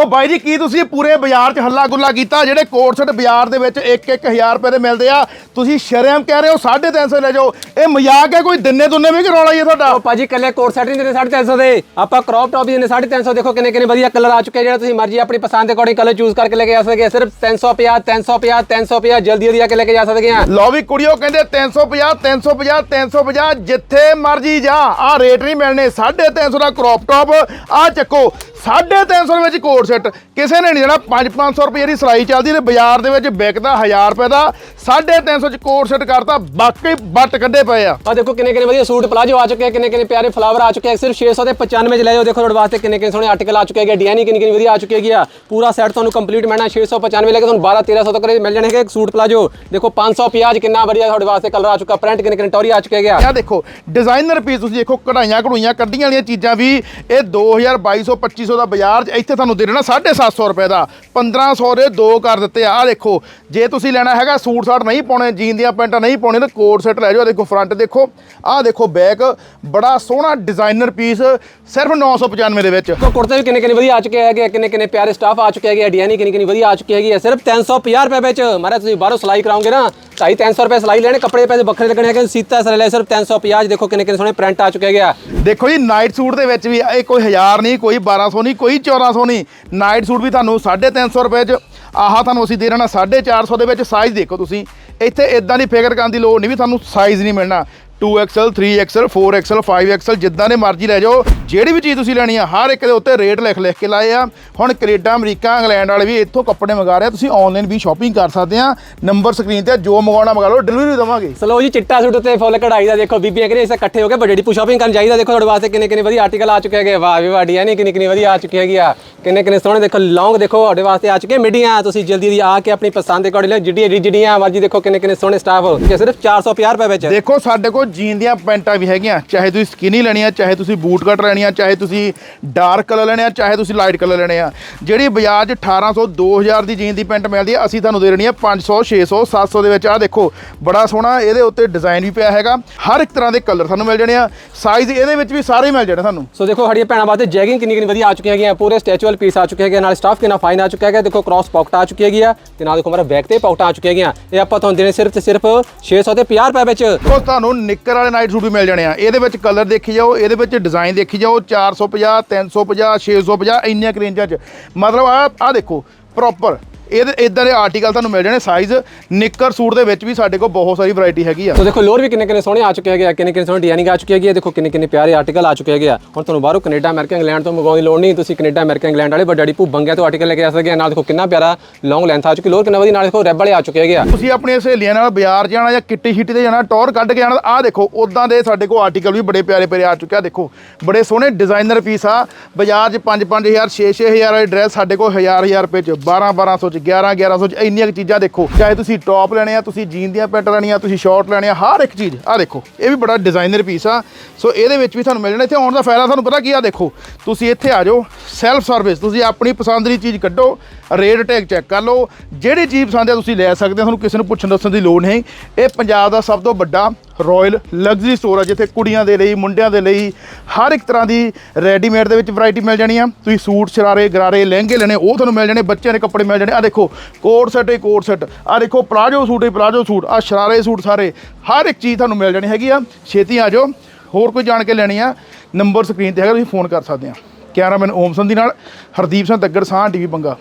ਉਹ ਬਾਈ ਜੀ ਕੀ ਤੁਸੀਂ ਪੂਰੇ ਬਾਜ਼ਾਰ 'ਚ ਹੱਲਾ ਗੁੱਲਾ ਕੀਤਾ ਜਿਹੜੇ ਕੋਟ ਸੈਟ ਬਾਜ਼ਾਰ ਦੇ ਵਿੱਚ 1-1000 ਰੁਪਏ ਦੇ ਮਿਲਦੇ ਆ ਤੁਸੀਂ ਸ਼ਰਮ ਕਹਿ ਰਹੇ ਹੋ 350 ਲੈ ਜਾਓ ਇਹ ਮਜ਼ਾਕ ਹੈ ਕੋਈ ਦਿਨੇ ਦੁੰਨੇ ਵੀ ਕਿ ਰੌਲਾ ਹੀ ਹੈ ਤੁਹਾਡਾ ਉਹ ਭਾਜੀ ਕੱਲੇ ਕੋਟ ਸੈਟ ਨਹੀਂ ਦਿੰਦੇ 350 ਦੇ ਆਪਾਂ ਕ੍ਰੌਪ ਟੌਪ ਵੀ ਦਿੰਦੇ 350 ਦੇਖੋ ਕਿੰਨੇ ਕਿੰਨੇ ਵਧੀਆ ਕਲਰ ਆ ਚੁੱਕੇ ਜਿਹੜਾ ਤੁਸੀਂ ਮਰਜ਼ੀ ਆਪਣੀ ਪਸੰਦ ਦੇ ਅਕੋਰਡਿੰਗ ਕਲਰ ਚੂਜ਼ ਕਰਕੇ ਲੈ ਕੇ ਆ ਸਕਦੇ ਆ ਸਿਰਫ 350 350 350 ਜਲਦੀ ਜਲਦੀ ਆ ਕੇ ਲੈ ਕੇ ਜਾ ਸਕਦੇ ਆ ਲਓ ਵੀ ਕੁੜੀਓ ਕਹਿੰਦੇ 350 350 350 ਜਿੱਥੇ ਮਰਜ਼ੀ ਜਾ ਆ ਰੇਟ ਨਹੀਂ ਮਿਲਣੇ 350 ਦਾ ਕ੍ਰੌਪ ਟਾਪ ਆ ਚੱਕੋ 350 ਦੇ ਵਿੱਚ ਕੋਟ ਸੈੱਟ। ਕਿਸੇ ਨੇ ਨਹੀਂ ਦੇਣਾ 5-500 ਰੁਪਏ ਦੀ ਸਿਲਾਈ ਚੱਲਦੀ ਤੇ ਬਾਜ਼ਾਰ ਦੇ ਵਿੱਚ ਵਿਕਦਾ 1000 ਰੁਪਏ ਦਾ 350 ਚ ਕੋਟ ਸੈੱਟ ਕਰਤਾ ਬਾਕੀ ਬੱਟ ਕੱਢੇ ਪਏ ਆ। ਆ ਦੇਖੋ ਕਿੰਨੇ ਕਿੰਨੇ ਵਧੀਆ ਸੂਟ ਪਲਾਜੋ ਆ ਚੁੱਕੇ ਆ ਕਿੰਨੇ ਕਿੰਨੇ ਪਿਆਰੇ ਫਲਾਵਰ ਆ ਚੁੱਕੇ ਆ ਸਿਰਫ 600 ਦੇ 95 ਚ ਲੈ ਜਾਓ ਦੇਖੋ ਤੁਹਾਡੇ ਵਾਸਤੇ ਕਿੰਨੇ ਕਿੰਨੇ ਸੋਹਣੇ ਆਰਟੀਕਲ ਆ ਚੁੱਕੇ ਹੈਗੇ ਡਿਜ਼ਾਈਨ ਕਿੰਨੀ ਕਿੰਨੀ ਵਧੀਆ ਆ ਚੁੱਕੀ ਹੈਗੀ ਆ। ਪੂਰਾ ਸੈੱਟ ਤੁਹਾਨੂੰ ਕੰਪਲੀਟ ਮਿਲਣਾ 695 ਲੈ ਕੇ ਤੁਹਾਨੂੰ 12 1300 ਤੱਕ ਮਿਲ ਜਾਣਗੇ ਸੂਟ ਪਲਾਜੋ। ਦੇਖੋ 550 ਚ ਕਿੰਨਾ ਵਧੀਆ ਤੁਹਾਡੇ ਵਾਸਤੇ ਕਲਰ ਆ ਚੁੱਕਾ ਪ੍ਰਿੰਟ ਕਿੰਨੇ ਕਿੰਨੇ ਟੌਰੀ ਆ ਚੁੱਕੇ ਹੈਗੇ ਆ। ਦੇਖੋ ਡਿਜ਼ਾਈਨਰ ਪੀਸ ਤੁਸੀਂ ਦੇਖੋ ਕਢਾਈਆਂ ਕਢੂਈਆਂ ਕੱਢੀਆਂ ਵਾਲੀਆਂ ਚੀਜ਼ਾਂ ਵੀ ਇਹ 2000 2200 2500 ਦਾ ਬਾਜ਼ਾਰ 'ਚ ਇੱਥੇ ਤੁਹਾਨੂੰ ਦੇ ਦੇਣਾ 750 ਰੁਪਏ ਦਾ। 1500 ਦੇ ਦੋ ਕਰ ਦਿੱਤੇ ਆ। ਆਹ ਦੇਖੋ, ਜੇ ਤੁਸੀਂ ਲੈਣਾ ਹੈਗਾ, ਸੂਟ ਸਾਟ ਨਹੀਂ ਪਾਉਣੇ, ਜੀਨ ਦੀਆਂ ਪੈਂਟਾਂ ਨਹੀਂ ਪਾਉਣੇ ਤਾਂ ਕੋਟ ਸੈੱਟ ਲੈ ਜਾਓ। ਦੇਖੋ ਫਰੰਟ ਦੇਖੋ। ਆਹ ਦੇਖੋ ਬੈਕ ਬੜਾ ਸੋਹਣਾ ਡਿਜ਼ਾਈਨਰ ਪੀਸ ਸਿਰਫ 995 ਦੇ ਵਿੱਚ। ਦੇਖੋ, ਕੁੜਤੇ ਵੀ ਕਿੰਨੇ ਕਿੰਨੇ ਵਧੀਆ ਆ ਚੁੱਕੇ ਹੈਗੇ ਕਿੰਨੇ ਕਿੰਨੇ ਪਿਆਰੇ ਸਟਾਫ ਆ ਚੁੱਕੇ ਹੈਗੇ ਆ ਡਿਜ਼ਾਈਨ ਕਿੰਨੀ ਕਿੰਨੀ ਵਧੀਆ ਆ ਚੁੱਕੀ ਹੈਗੀ ਆ, ਸਿਰਫ 350 ਰੁਪਏ ਵਿੱਚ। ਮਾਰਾ ਤੁਸੀਂ ਬਾਹਰੋਂ ਸਿਲਾਈ ਕਰਾਓਗੇ ਨਾ 250 300 ਰੁਪਏ ਸਿਲਾਈ ਲੈਣੇ, ਕੱਪੜੇ ਦੇ ਪੈਸੇ ਵੱਖਰੇ ਲੱਗਣੇ ਹੈਗੇ ਸੀਤਾ ਸਰ ਲੈ, ਸਿਰਫ 350 'ਚ ਦੇਖੋ ਕਿੰਨੇ ਕਿੰਨੇ ਸੋਹਣੇ ਪ੍ਰਿੰਟ ਆ ਚੁੱਕੇ ਹੈਗੇ ਦੇਖੋ ਜੀ ਨਾਈਟ ਸੂਟ ਦੇ ਵਿੱਚ ਵੀ ਇਹ ਕੋਈ 1000 ਨਹੀਂ, ਕੋਈ 1200 ਨਹੀਂ, ਕੋਈ 1400 ਨਹੀਂ। ਨਾਈਟ ਸੂਟ ਵੀ ਤੁਹਾਨੂੰ 350 ਰੁਪਏ ਚ, ਆਹ ਤੁਹਾਨੂੰ ਅਸੀਂ ਦੇ ਰਹਿਣਾ 450 ਦੇ ਵਿੱਚ ਸਾਈਜ਼ ਦੇਖੋ ਤੁਸੀਂ। ਇੱਥੇ ਇਦਾਂ ਦੀ ਫਿਕਰ ਕਰਨ ਦੀ ਲੋੜ ਨਹੀਂ ਵੀ ਤੁਹਾਨੂੰ ਸਾਈਜ਼ ਨਹੀਂ ਮਿਲਣਾ। 2XL 3XL 4XL 5XL ਜਿੱਦਾਂ ਦੇ ਮਰਜ਼ੀ ਲੈ ਜਾਓ। ਜਿਹੜੀ ਵੀ ਚੀਜ਼ ਤੁਸੀਂ ਲੈਣੀ ਆ ਹਰ ਇੱਕ ਦੇ ਉੱਤੇ ਰੇਟ ਲਿਖ ਲਿਖ ਕੇ ਲਾਏ ਆ। ਹੁਣ ਕੈਨੇਡਾ ਅਮਰੀਕਾ ਇੰਗਲੈਂਡ ਵਾਲੇ ਵੀ ਇੱਥੋਂ ਕੱਪੜੇ ਮੰਗਾ ਰਹੇ ਆ। ਤੁਸੀਂ ਆਨਲਾਈਨ ਵੀ ਸ਼ਾਪਿੰਗ ਕਰ ਸਕਦੇ ਆ। ਨੰਬਰ ਸਕਰੀਨ ਤੇ ਜੋ ਮੰਗਵਾਉਣਾ ਮੰਗਾ ਲਓ ਡਿਲੀਵਰੀ ਦੇਵਾਂਗੇ। ਸਲੋ ਜੀ ਚਿੱਟਾ ਸੂਟ ਉੱਤੇ ਫੁੱਲ ਕਢਾਈ ਦਾ ਦੇਖੋ ਬੀਬੀਆਂ ਕਹਿੰਦੇ ਇਸੇ ਇਕੱਠੇ ਹੋ ਕੇ ਵੱਡੀ ਡੀਪੂ ਸ਼ਾਪਿੰਗ ਕਰਨ ਜਾਈਦਾ। ਦੇਖੋ ਤੁਹਾਡੇ ਵਾਸਤੇ ਕਿੰਨੇ ਕਿੰਨੇ ਵਧੀਆ ਆਰਟੀਕਲ ਆ ਚੁੱਕੇ ਹੈਗੇ। ਵਾਹ ਵੀ ਵਾਹ ਡਿਜ਼ਾਈਨ ਕਿੰਨੀ ਕਿੰਨੀ ਵਧੀਆ ਆ ਚੁੱਕੀ ਹੈਗੀ ਆ। ਕਿੰਨੇ ਕਿੰਨੇ ਸੋਹਣੇ ਦੇਖੋ ਲੌਂਗ ਦੇਖੋ ਤੁਹਾਡੇ ਵਾਸਤੇ ਆ ਚੁੱਕੇ ਮਿਡੀਆਂ। ਤੁਸੀਂ ਜਲਦੀ ਜਲਦੀ ਆ ਕੇ ਆਪਣੀ ਪਸੰਦ ਦੇ ਅਕੋਰਡਿੰਗ ਜਿਹੜੀਆਂ ਜਿਹੜੀਆਂ ਮਰਜ਼ੀ ਦੇਖੋ ਕਿੰਨੇ ਕਿੰਨੇ ਸੋਹਣੇ ਸਟਾਫ ਕਿ ਸਿਰਫ 450 ਰੁਪਏ ਵਿੱਚ। ਦੇਖੋ ਸਾਡੇ ਕੋਲ ਜੀਨ ਦੀਆਂ ਪੈਂਟਾਂ ਵੀ ਹੈਗੀਆਂ। ਚਾਹੇ ਤੁਸੀਂ ਸਕਿਨੀ ਲੈਣੀ ਆ ਚਾਹੇ ਤੁਸੀਂ ਬੂਟ ਕੱਟ ਲੈਣੀ ਆ ਚਾਹੇ ਤੁਸੀਂ ਡਾਰਕ ਕਲਰ ਲੈਣੇ ਆ ਚਾਹੇ ਤੁਸੀਂ ਲਾਈਟ ਕਲਰ ਲੈਣੇ ਆ। ਜਿਹੜੀ ਬਾਜ਼ਾਰ 'ਚ 1800 2000 ਦੀ ਜੀਨ ਦੀ ਪੈਂਟ ਮਿਲਦੀ ਆ ਅਸੀਂ ਤੁਹਾਨੂੰ ਦੇ ਦੇਣੀ ਆ 500 600 700 ਦੇ ਵਿੱਚ। ਆ ਦੇਖੋ ਬੜਾ ਸੋਹਣਾ ਇਹਦੇ ਉੱਤੇ ਡਿਜ਼ਾਈਨ ਵੀ ਪਿਆ ਹੈਗਾ। ਹਰ ਇੱਕ ਤਰ੍ਹਾਂ ਦੇ ਕਲਰ ਤੁਹਾਨੂੰ ਮਿਲ ਜਾਣੇ ਆ। ਸਾਈਜ਼ ਇਹਦੇ ਵਿੱਚ ਵੀ ਸਾਰੇ ਮਿਲ ਜਾਣੇ ਤੁਹਾਨੂੰ। ਸੋ ਦੇਖੋ ਸਾਡੀਆਂ ਭੈਣਾਂ ਵਾਸਤੇ ਜੈਗਿੰਗ ਕਿੰਨੀ ਕਿੰਨੀ ਵਧੀਆ ਆ ਚੁੱਕੀ ਹੈਗੀਆਂ। ਪੂਰੇ ਸਟੈਚੂਅਲ ਪੀਸ ਆ ਚੁੱਕੇ ਹੈਗੇ ਨਾਲ ਸਟਾਫ ਕਿੰਨਾ ਫਾਈਨ ਆ ਚੁੱਕਾ ਹੈਗਾ। ਦੇਖੋ ਕ੍ਰਾਸ ਪਾਕਟ ਆ ਚੁੱਕੀ ਹੈਗੀ ਆ। ਤੇ ਨਾਲ ਦੇਖੋ ਮੇਰਾ ਬੈਕ ਤੇ ਪਾਕਟਾਂ ਆ ਚੁੱਕੀਆਂ ਹੈਗੀਆਂ ਇਹ ਆਪਾਂ ਤੁਹਾਨੂੰ ਦੇਣੇ ਸਿਰਫ ਤੇ ਸਿਰਫ 600 ਤੇ 50 ਰੁਪਏ ਵਿੱਚ। ਉਹ ਤੁਹਾਨੂੰ ਨਿੱਕਰ ਵਾਲੇ ਨਾਈਟ ਸੂਟ ਵੀ ਮਿਲ ਜਾਣੇ ਆ। ਇਹਦੇ ਵਿੱਚ ਕਲਰ ਦੇਖੀ ਜਾਓ ਇਹਦੇ ਵਿੱਚ ਡਿਜ਼ਾਈਨ ਦੇਖੀ ਜਾਓ। 450 350 650 ਇੰਨੀਆਂ ਰੇਂਜਾਂ 'ਚ। ਮਤਲਬ ਆ ਆ ਦੇਖੋ ਪ੍ਰੋਪਰ ਇਹਦੇ ਇਦਾਂ ਦੇ ਆਰਟੀਕਲ ਤੁਹਾਨੂੰ ਮਿਲ ਜਾਣੇ ਸਾਈਜ਼ ਨਿੱਕਰ ਸੂਟ ਦੇ ਵਿੱਚ ਵੀ ਸਾਡੇ ਕੋਲ ਬਹੁਤ ਸਾਰੀ ਵੈਰਾਈਟੀ ਹੈਗੀ ਆ। ਸੋ ਦੇਖੋ ਲੋਰ ਵੀ ਕਿੰਨੇ ਕਿੰਨੇ ਸੋਹਣੇ ਆ ਚੁੱਕੇ ਹੈਗੇ ਆ ਕਿੰਨੇ ਕਿੰਨੇ ਸੋਹਣੇ ਡਿਜ਼ਾਈਨਿੰਗ ਆ ਚੁੱਕੀ ਹੈਗੀ ਆ। ਦੇਖੋ ਕਿੰਨੇ ਕਿੰਨੇ ਪਿਆਰੇ ਆਰਟੀਕਲ ਆ ਚੁੱਕੇ ਹੈਗੇ ਆ। ਹੁਣ ਤੁਹਾਨੂੰ ਬਾਹਰੋਂ ਕੈਨੇਡਾ ਅਮਰੀਕਾ ਇੰਗਲੈਂਡ ਤੋਂ ਮੰਗਵਾਉਣ ਦੀ ਲੋੜ ਨਹੀਂ। ਤੁਸੀਂ ਕੈਨੇਡਾ ਅਮਰੀਕਾ ਇੰਗਲੈਂਡ ਵਾਲੇ ਵੱਡਾ ਡਿਪੂ ਬੰਗਿਆ ਤੋਂ ਆਰਟੀਕਲ ਲੈ ਕੇ ਆ ਸਕਦੇ ਆ। ਨਾਲ ਦੇਖੋ ਕਿੰਨਾ ਪਿਆਰਾ ਲੌਂਗ ਲੈਂਥ ਆ ਚੁੱਕੀ। ਲੋਰ ਕਿੰਨਾ ਵਧੀਆ ਨਾਲ ਦੇਖੋ ਰੈਬ ਵਾਲੇ ਆ ਚੁੱਕੇ ਹੈਗੇ ਆ। ਤੁਸੀਂ ਆਪਣੀਆਂ ਸਹੇਲੀਆਂ ਨਾਲ ਬਾਜ਼ਾਰ ਜਾਣਾ ਜਾਂ ਕਿੱਟੀ ਸ਼ਿੱਟੀ ਤੇ ਜਾਣਾ ਟੌਰ ਕੱਢ ਕੇ ਜਾਣਾ ਆਹ ਦੇਖੋ ਉਦਾਂ ਦੇ ਸਾਡੇ ਕੋਲ ਆਰਟੀਕਲ ਵੀ ਬੜੇ ਪਿਆਰੇ ਪਿਆਰੇ ਆ ਚੁੱਕੇ ਆ। ਦੇਖੋ ਬੜੇ ਸੋਹਣੇ ਡਿਜ਼ਾਈਨਰ ਪੀਸ ਆ। ਬਾਜ਼ਾਰ 'ਚ 5-5000 6-6000 ਵਾਲੇ ਡਰੈਸ ਸਾਡੇ ਕੋਲ 1000-1000 ਰੁਪਏ 'ਚ 12-1200 'ਚ 11-1100 'ਚ ਇੰਨੀਆਂ ਕੁ ਚੀਜ਼ਾਂ ਦੇਖੋ। ਚਾਹੇ ਤੁਸੀਂ ਟੌਪ ਲੈਣੇ ਆ, ਤੁਸੀਂ ਜੀਨ ਦੀਆਂ ਪੈਂਟ ਲੈਣੀਆਂ, ਤੁਸੀਂ ਸ਼ਾਰਟ ਲੈਣੇ ਆ, ਹਰ ਇੱਕ ਚੀਜ਼। ਆ ਦੇਖੋ, ਇਹ ਵੀ ਬੜਾ ਡਿਜ਼ਾਈਨਰ ਪੀਸ ਆ। ਸੋ ਇਹਦੇ ਵਿੱਚ ਵੀ ਤੁਹਾਨੂੰ ਮਿਲ ਜਾਣਾ। ਇੱਥੇ ਆਉਣ ਦਾ ਫਾਇਦਾ ਤੁਹਾਨੂੰ ਪਤਾ ਕੀ ਆ? ਦੇਖੋ, ਤੁਸੀਂ ਇੱਥੇ ਆ ਜਾਓ ਸੈਲਫ ਸਰਵਿਸ ਤੁਸੀਂ ਆਪਣੀ ਪਸੰਦ ਦੀ ਚੀਜ਼ ਕੱਢੋ ਰੇਟ ਟੈਗ ਚੈੱਕ ਕਰ ਲਓ। ਜਿਹੜੀ ਚੀਜ਼ ਪਸੰਦ ਆ, ਤੁਸੀਂ ਲੈ ਸਕਦੇ ਹੋ ਤੁਹਾਨੂੰ ਕਿਸੇ ਨੂੰ ਪੁੱਛਣ ਦੱਸਣ ਦੀ ਲੋੜ ਨਹੀਂ। ਇਹ ਪੰਜਾਬ ਦਾ ਸਭ ਤੋਂ ਵੱਡਾ ਰਾਇਲ ਲਗਜ਼ਰੀ ਸਟੋਰ ਆ, ਜਿੱਥੇ ਕੁੜੀਆਂ ਦੇ ਲਈ, ਮੁੰਡਿਆਂ ਦੇ ਲਈ ਹਰ ਇੱਕ ਤਰ੍ਹਾਂ ਦੀ ਰੈਡੀਮੇਡ ਦੇ ਵਿੱਚ ਵੈਰਾਈਟੀ ਮਿਲ ਜਾਣੀ ਆ। ਤੁਸੀਂ ਸੂਟ, ਸ਼ਰਾਰੇ, ਗਰਾਰੇ, ਲਹਿੰਗੇ ਲੈਣੇ, ਉਹ ਤੁਹਾਨੂੰ ਮਿਲ ਜਾਣੇ, ਬੱਚਿਆਂ ਦੇ ਕੱਪੜੇ ਮਿਲ ਜਾਣੇ। ਆ ਦੇਖੋ, ਕੋਟ ਸੈਟ ਹੀ, ਕੋਟ ਸੈੱਟ ਆ ਦੇਖੋ, ਪਲਾਜੋ ਸੂਟ ਹੀ, ਪਲਾਜੋ ਸੂਟ। ਆ ਸ਼ਰਾਰੇ ਸੂਟ ਸਾਰੇ। ਹਰ ਇੱਕ ਚੀਜ਼ ਤੁਹਾਨੂੰ ਮਿਲ ਜਾਣੀ ਹੈਗੀ ਆ। ਛੇਤੀ ਆ ਜਾਓ। ਹੋਰ ਕੋਈ ਜਾਣ ਕੇ ਲੈਣੀ ਆ ਨੰਬਰ ਸਕਰੀਨ ਤੇ ਹੈਗਾ, ਤੁਸੀਂ ਫੋਨ ਕਰ ਸਕਦੇ ਆ। ਕੈਮਰਾਮੈਨ ਓਮ ਸੰਧੀ ਨਾਲ, ਹਰਦੀਪ ਸਿੰਘ ਦੱਗੜ ਸਾਹ ਟੀਵੀ, ਬੰਗਾ।